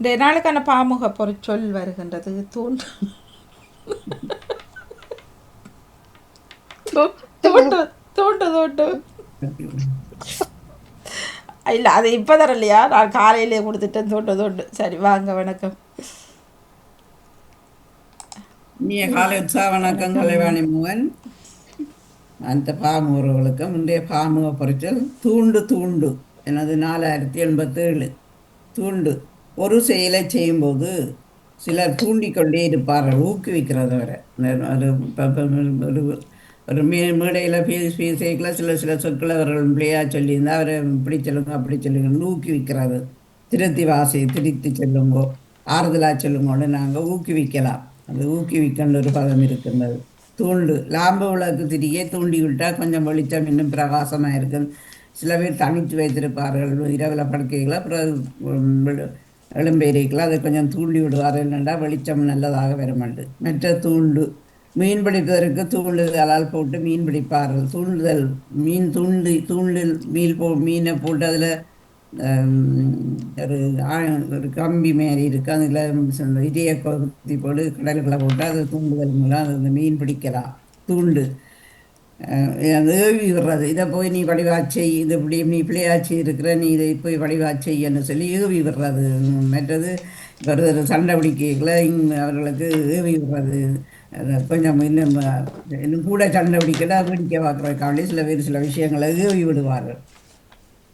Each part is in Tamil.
இந்த நாளுக்கான பாமுக பொருட்சொல் வருகின்றது. தூண்டு தூ- தூண்டு தூண்டு இல்லை அது இப்போ தரலையா? நான் காலையிலே கொடுத்துட்டேன். தூண்டு தோண்டு சரி வாங்க வணக்கம். இனிய காலை உற்சாக வணக்கம் கலைவாணி மோகன் அந்த பாமுகர்களுக்கு முந்தைய பாமுக பொறிச்சல் தூண்டு தூண்டு. எனது நாலாயிரத்தி எண்பத்தேழு. தூண்டு. ஒரு செயலை செய்யும்போது சிலர் தூண்டிக்கொண்டே இருப்பார்கள் ஊக்குவிக்கிறது வரை ஒரு ஒரு ஒரு மே மேடையில் பேசி பேசிக்கல சில சில சொற்களை அவர்கள் பிள்ளையா சொல்லியிருந்தால் அவரை இப்படி சொல்லுங்க அப்படி சொல்லுங்கன்னு ஊக்குவிக்கிறது. திருத்தி வாசி திருத்தி சொல்லுங்கோ ஆறுதலாக சொல்லுங்கோன்னு நாங்கள் ஊக்குவிக்கலாம். அது ஊக்குவிக்கின்ற ஒரு பதம் இருக்கின்றது. தூண்டு லாம்பு விளக்கு திரியே தூண்டி விட்டால் கொஞ்சம் வெளிச்சம் இன்னும் பிரகாசமாக இருக்கும். சில பேர் தனித்து வைத்திருப்பார்கள் இரவில் படுக்கைகளை அப்புறம் எழும்பேரிக்கலாம் அதை கொஞ்சம் தூண்டி விடுவார். என்னென்னா வெளிச்சம் நல்லதாக வருமாண்டு மற்ற தூண்டு மீன் பிடிப்பதற்கு தூண்டுதலால் போட்டு மீன் பிடிப்பார்கள். தூண்டுதல் மீன் தூண்டி தூண்டில் மீன் போ மீனை போட்டு அதில் ஒரு ஒரு கம்பி மாரி இருக்குது அதில் இதய கொத்தி போட்டு கடலுக்குள்ள போட்டு அது தூண்டுதல் மூலம் அது அந்த மீன் பிடிக்கலாம். தூண்டு. ஏவி விடுறது. இதை போய் நீ வடிவா செய் இது இப்படி நீ பிள்ளையாச்சி இருக்கிற நீ இதை போய் வடிவா செய்யன்னு சொல்லி ஏவி விடுறது. மற்றது ஒரு சண்டை பிடிக்கல அவர்களுக்கு ஏவி விடுறது. கொஞ்சம் இன்னும் இன்னும் கூட சண்டை பிடிக்கல பிடிக்க பார்க்குறதுக்காண்டி சில பேர் சில விஷயங்களை ஏவி விடுவார்கள்.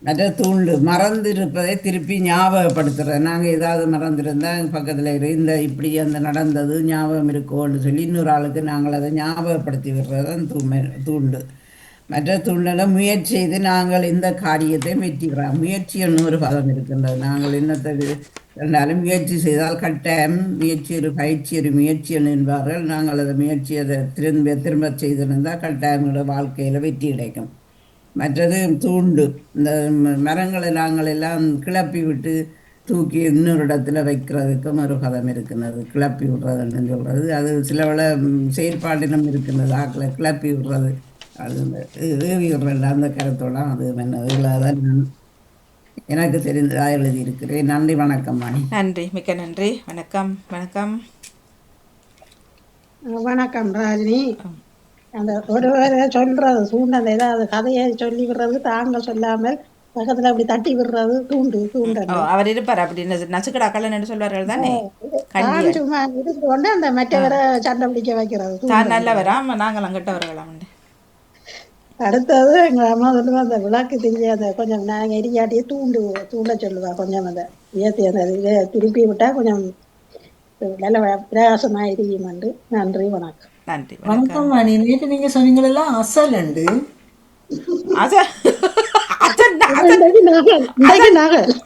மற்ற தூண்டு மறந்துருப்பதை திருப்பி ஞாபகப்படுத்துகிறேன் நாங்கள் ஏதாவது மறந்துருந்தா பக்கத்தில் இரு இந்த இப்படி அந்த நடந்தது ஞாபகம் இருக்கோன்னு சொல்லி இன்னொரு ஆளுக்கு நாங்கள் அதை ஞாபகப்படுத்தி விடுறது தான் தூமை தூண்டு. மற்ற தூண்டெல்லாம் முயற்சி செய்து நாங்கள் இந்த காரியத்தை வெற்றிக்கிறோம் முயற்சி ஒரு பதம் இருக்கின்றது. நாங்கள் என்னத்தை இருந்தாலும் முயற்சி செய்தால் கட்டாயம் முயற்சி ஒரு பயிற்சி ஒரு முயற்சி என்பார்கள். நாங்கள் அதை முயற்சி அதை திரும்ப திரும்ப செய்திருந்தால் கட்டாயம் வாழ்க்கையில் வெற்றி கிடைக்கும். மற்றது தூண்டு. இந்த மரங்களை நாங்கள் எல்லாம் கிளப்பி விட்டு தூக்கி இன்னொரு இடத்துல வைக்கிறதுக்கும் ஒரு பதம் இருக்கிறது. கிளப்பி விடுறதுன்னு சொல்கிறது அது சில வேளை ம், செயற்பாட்டினம் இருக்கிறது. ஆக்களை கிளப்பி விடுறது. அது ஏவி விடுறது. அந்த கருத்தோட அது நான் எனக்கு தெரிந்ததாக எழுதியிருக்கிறேன். நன்றி வணக்கம் மணி. நன்றி. மிக்க நன்றி. வணக்கம். வணக்கம். வணக்கம் ராஜினி. அந்த ஒருவர் சொல்றது சூண்டல் ஏதாவது கதையை சொல்லி விடுறது தாங்க சொல்லாமல் பக்கத்துல அப்படி தட்டி விடுறது தூண்டு தூண்டல். ஓ அவர் இருப்பார். அப்படின்னு நசுக்கடா கல்லன்னு சொல்வார்கள் தானே? சும்மா இருந்து கொண்டு அந்த மற்றவரை சண்டை பிடிக்க வைக்கிறது. தான் நல்லவராம் நாங்கள் அங்கிட்டவர்களாம் அடுத்தது எங்க அம்மா சொல்லுவா அந்த விளக்கு திரிய அந்த கொஞ்சம் நாங்க எரியாட்டியே தூண்டு தூண்ட சொல்லுவா கொஞ்சம் அந்த ஏத்தி அந்த திருப்பி விட்டா கொஞ்சம் நல்ல பிரகாசமா எரியுமாண்டு நன்றி வணக்கம். நன்றி வணக்கம். வாணி நேற்று நீங்க சொன்னீங்களெல்லாம் அசல் உண்டு அத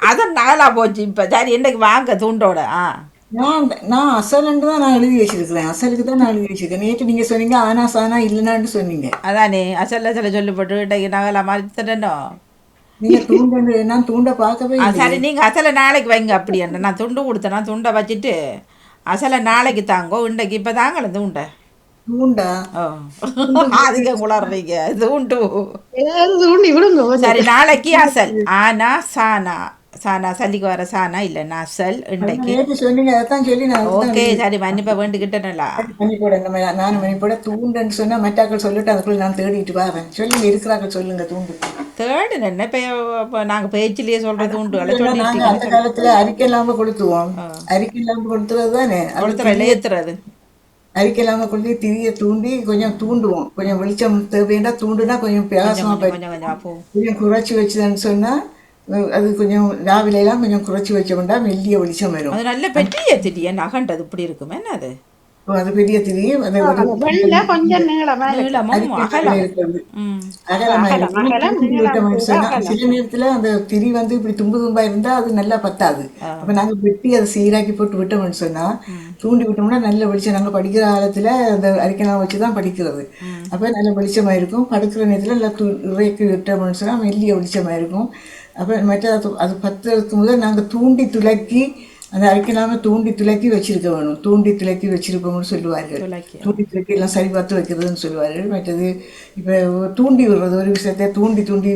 அதான் நகல் போச்சு இப்போ. சரி என்னைக்கு வாங்க தூண்டோட? ஆ. நான் நான் அசல்ண்டு தான் நான் எழுதி வச்சிருக்கிறேன். அசலுக்கு தான் நான் எழுதி வச்சிருக்கேன். நேற்று நீங்க சொன்னீங்க ஆனா சானா இல்லைனான்னு சொன்னீங்க. அதானே அசல்ல சில சொல்லி போட்டு இன்றைக்கு நகலா மாற்றிட்டோ நீங்க தூண்ட நான் தூண்ட பார்க்கவே சரி நீங்கள் அசலை நாளைக்கு வைங்க அப்படி நான் துண்டு கொடுத்தேன்னா துண்டை வச்சுட்டு அசலை நாளைக்கு தாங்கோ இன்றைக்கு இப்போ தாங்களே தூண்டை? தூண்டா. தூண்டு. தூண்டி. விடுங்க கொஞ்சம். சரி நாளைக்கு அசல். ஆனா சானா. சானா சல்லிக்கு வர சானா இல்லைன்னா அசல் இன்றைக்கு. சொன்னீங்க அதான் சொல்லி நான் ஓகே சரி மன்னிப்பா நம்ம தூண்டுன்னு சொன்னா சொல்லிட்டு அதுக்குள்ள நான் தேடிட்டு வரேன். சொல்லுங்க இருக்கிறாக்கள் சொல்லுங்க தூண்டு. தேர்டு என்ன இப்போ இப்போ நாங்கள் பேச்சிலேயே சொல்கிற நாங்க அந்த காலத்துல அறிக்கை இல்லாம கொடுத்துவோம் அறிக்கை இல்லாம கொடுத்துறது தானே இல்லாம கொண்டு திரிய தூண்டி கொஞ்சம் தூண்டுவோம். கொஞ்சம் வெளிச்சம் தேவைன்னா தூண்டுனா கொஞ்சம் பிரகாசமா போய் கொஞ்சம் குறைச்சி வச்சுதுன்னு சொன்னா அது கொஞ்சம் ராவில எல்லாம் கொஞ்சம் குறைச்சி வச்சோம்னா மெல்லிய வெளிச்சம் வரும். அது நல்ல பெரிய திடீர் நகண்டது இப்படி இருக்கும். என்ன அது? அது பெரிய திரிய அது கொஞ்சம் சில நேரத்துல அந்த திரி வந்து இப்படி தும்பு தும்பா இருந்தா அது நல்லா பத்தாது அப்ப நாங்க வெட்டி அதை சீராக்கி போட்டு விட்டோம்னு சொன்னா தூண்டி விட்டோம்னா நல்ல வெளிச்சம் நாங்க படிக்கிற காலத்துல அந்த அறிக்கைலாம் வச்சுதான் படிக்கிறது அப்ப நல்ல வெளிச்சமா இருக்கும் படுக்கிற நேரத்துல நல்லா இறக்கி விட்டோம்னு சொன்னா மெல்லிய வெளிச்சமா இருக்கும் அப்ப மற்ற அது அது பத்துறதுக்கு முதல் நாங்க தூண்டி துலக்கி அந்த அரைக்கலாம தூண்டி துலக்கி வச்சிருக்க வேணும். தூண்டி துலக்கி வச்சிருப்போம்னு சொல்லுவார்கள். தூண்டி துலக்கி எல்லாம் சரி பார்த்து வைக்கிறதுன்னு சொல்லுவார்கள். மற்றது இப்போ தூண்டி விடுறது ஒரு விஷயத்தை தூண்டி தூண்டி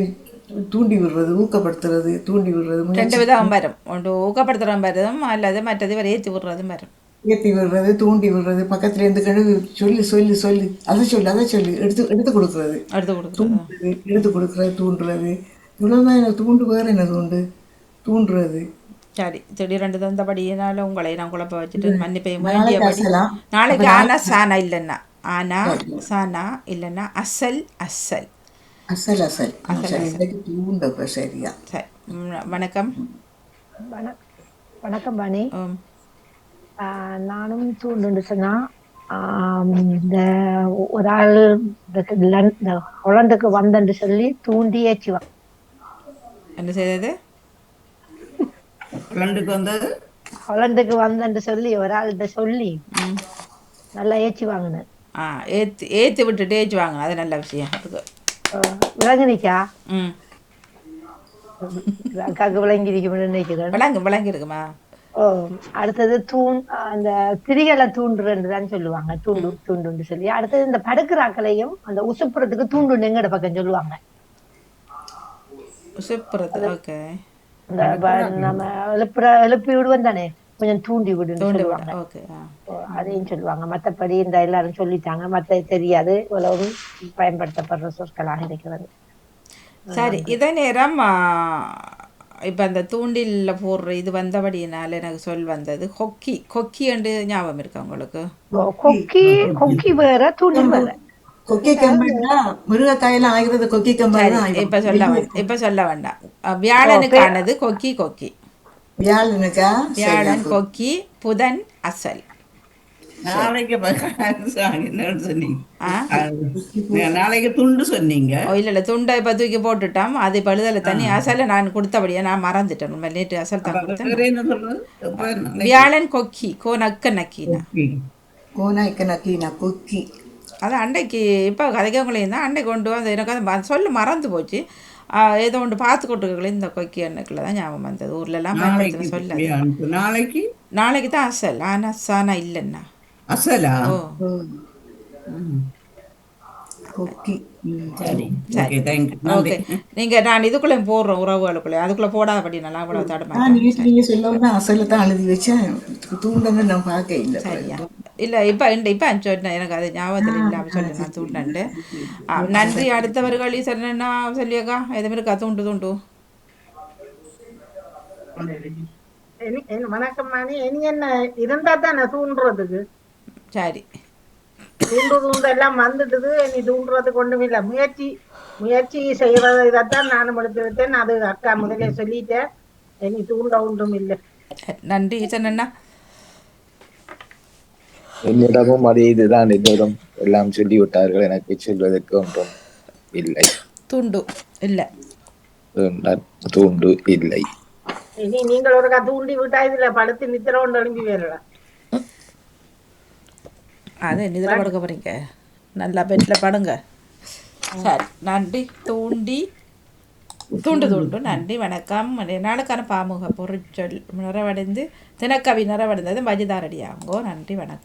தூண்டி விடுறது ஊக்கப்படுத்துறது தூண்டி விடுறது ரெண்டு விதம் வரும். ஒன்று ஊக்கப்படுத்துகிறோம் வரும் அல்லது மற்றது இவர் ஏற்றி விடுறதும் வரும். ஏற்றி விடுறது தூண்டி விடுறது பக்கத்துல இருந்து கழுவி சொல்லு சொல்லு சொல்லு அதை சொல்லு அதை சொல்லு எடுத்து எடுத்து கொடுக்குறது. எடுத்து கொடுக்குறது தூண்டுறது எடுத்து கொடுக்குறது தூண்டுறது. இவ்வளோதான் எனக்கு தூண்டு வேறு என்ன தூண்டு? தூண்டுறது. சரி திடீரெண்டு தந்தபடியினால உங்களை நான் குழப்ப வச்சுட்டு மன்னிப்பை நாளைக்கு வேண்டியபடி நாளைக்கு ஆனா சானா இல்லைன்னா ஆனா சானா இல்லைன்னா அசல் அசல் அசல் அசல் தூண்டு அப்ப சரியா சரி வணக்கம் வணக் வணக்கம் பாணி நானும் தூண்டுண்டு சொன்னா இந்த ஒரு ஆள் ஹொலண்டுக்கு வந்தன்னு சொல்லி தூண்டி ஏச்சுவான் என்ன செய்தது ரெண்டுக்கு வந்தது? ஹொலண்டுக்கு வந்தன்னு சொல்லி ஒரு ஆள்கிட்ட சொல்லி. நல்லா ஏச்சு வாங்கினேன். ஆ ஏற்றி ஏற்றி விட்டுட்டு ஏற்றி வாங்கணும் அது நல்ல விஷயம். விளங்குனிக்கா ம். அக்காவுக்கு விளங்கிருக்கும்னு நினைக்கிறேன். விளங்கு விளங்கி இருக்குமா? ஓ அடுத்தது தூண் அந்த திரிகளை தூண்டுறதுதான் சொல்லுவாங்க. தூண்டு தூண்டுன்னு சொல்லி. அடுத்தது இந்த படுக்கிறாக்களையும் அந்த உசுப்புறத்துக்கு தூண்டு எங்கட பக்கம் சொல்லுவாங்க. Super okay. நம்ம எழுப்புற எழுப்பி விடுவோம் தானே கொஞ்சம் தூண்டி விடுன்னு தூண்டி சொல்லுவாங்க அதையும் சொல்லுவாங்க மத்தபடி இந்த எல்லாரும் சொல்லிட்டாங்க மத்த தெரியாது இவ்வளவு பயன்படுத்தப்படுற சொற்களாக இருக்கிறது சரி இதே நேரம் இப்போ அந்த தூண்டிலில் போடுற இது வந்தபடியினால எனக்கு சொல் வந்தது கொக்கி கொக்கி என்று ஞாபகம் இருக்கா உங்களுக்கு கொக்கி கொக்கி வேற தூண்டி வேற கொக்கி கம்பெனினா முருங்கைக்காயெல்லாம் ஆகிறது கொக்கி கம்பெனி இப்போ சொல்ல வேண்டாம் இப்போ சொல்ல வேண்டாம் வியாழனுக்கானது கொக்கி கொக்கி. வியாழனுக்கா? வியாழன் கொக்கி புதன் அசல். நாளைக்கு துண்டு சொன்னீங்க. இல்லை இல்லை. துண்டை இப்போ தூக்கி போட்டுட்டோம். அது இப்போ எழுதலை தண்ணி. அசலை நான் கொடுத்தபடியே நான் மறந்துட்டேன். நேற்று அசல் தான் கொடுத்தேன். வியாழன் கொக்கி. கோ நக்க நக்கினா. கோனா இக்கனக்கீனா கொக்கி. அது அன்னைக்கு இப்போ கதைக்கவங்களையும் தான் அன்னைக்கு கொண்டு வந்து எனக்கு அது சொல்ல மறந்து போச்சு. ஏதோ ஒன்று பார்த்து கொட்டுருக்கல இந்த கொக்கி எண்ணுக்குள்ள தான் ஞாபகம் வந்தது. ஊர்லலாம் சொல்ல. நாளைக்கு? நாளைக்கு தான் அசல். ஆனால் சானா இல்லைன்னா. அசலா? ஓ. ஓகே நீங்கள் நான் இதுக்குள்ளே போடுறோம் உறவுகளுக்குள்ளே. அதுக்குள்ளே போடாதபடி நல்லா அவ்வளோ தடமா நீங்க சொல்லவும் தான் அசலை தான் எழுதி வச்சேன். தூண்டன்னு நான் பார்க்க இல்லை. சரியா. இல்லை இப்போ இப்போ சொன்னேன் எனக்கு அது ஞாபகத்தில் இல்லாமல் சொல்லி நான் தூண்டண்டு ஆ, நன்றி அடுத்தவர்கள் சொன்னா சொல்லியக்கா எதுவும் இருக்கா தூண்டு தூண்டு வணக்கம் மணி இனி என்ன இருந்தா தானே தூண்டுறதுக்கு சரி தூண்டு தூண்டு எல்லாம் வந்துட்டுது இனி தூண்டுறதுக்கு ஒண்ணும் இல்ல முயற்சி முயற்சி செய்யறது இதைத்தான் நானும் எடுத்து விட்டேன் அது அக்கா முதலே சொல்லிட்டேன் இனி தூண்ட ஒன்றும் இல்லை நன்றி சொன்னா என்னிடமும் அதே இதுதான் என்னிடம் எல்லாம் சொல்லி விட்டார்கள் எனக்கு சொல்வதற்கு ஒன்றும் இல்லை. துண்டு இல்லை. தூண்டு இல்லை. இனி நீங்கள் ஒருக்கா தூண்டி விட்டா இதுல படுத்து நித்திர ஒன்று எழும்பி வரலாம் அது இதில் படுக்க போகிறீங்க நல்லா பெட்டில் படுங்க. சரி நன்றி தூண்டி. தூண்டு தூண்டு நன்றி வணக்கம். நாளுக்கான பாமுக பொருட்சொல் நிறைவடைந்து தினக்கவி நிறைவடைந்தது மஜிதாரடியாங்கோ நன்றி வணக்கம்.